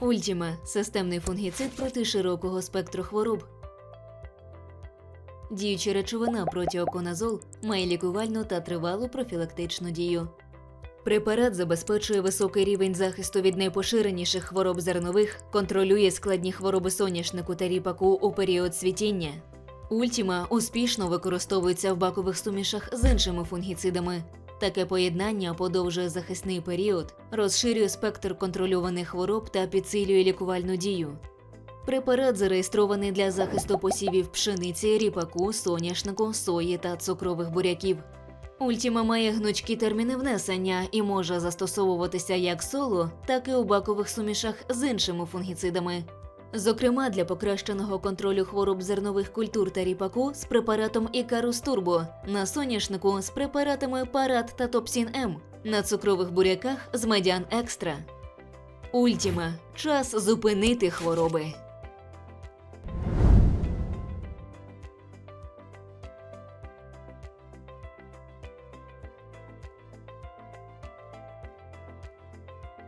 Ультіма системний фунгіцид проти широкого спектру хвороб. Діюча речовина протіоконазол має лікувальну та тривалу профілактичну дію. Препарат забезпечує високий рівень захисту від найпоширеніших хвороб зернових, контролює складні хвороби соняшнику та ріпаку у період цвітіння. Ультіма успішно використовується в бакових сумішах з іншими фунгіцидами. Таке поєднання подовжує захисний період, розширює спектр контрольованих хвороб та підсилює лікувальну дію. Препарат зареєстрований для захисту посівів пшениці, ріпаку, соняшнику, сої та цукрових буряків. Ультіма має гнучкі терміни внесення і може застосовуватися як соло, так і у бакових сумішах з іншими фунгіцидами. Зокрема, для покращеного контролю хвороб зернових культур та ріпаку з препаратом Ікарус Турбо, на соняшнику з препаратами Парат та Топсін М, на цукрових буряках з Медіан Екстра. Ультіма час зупинити хвороби.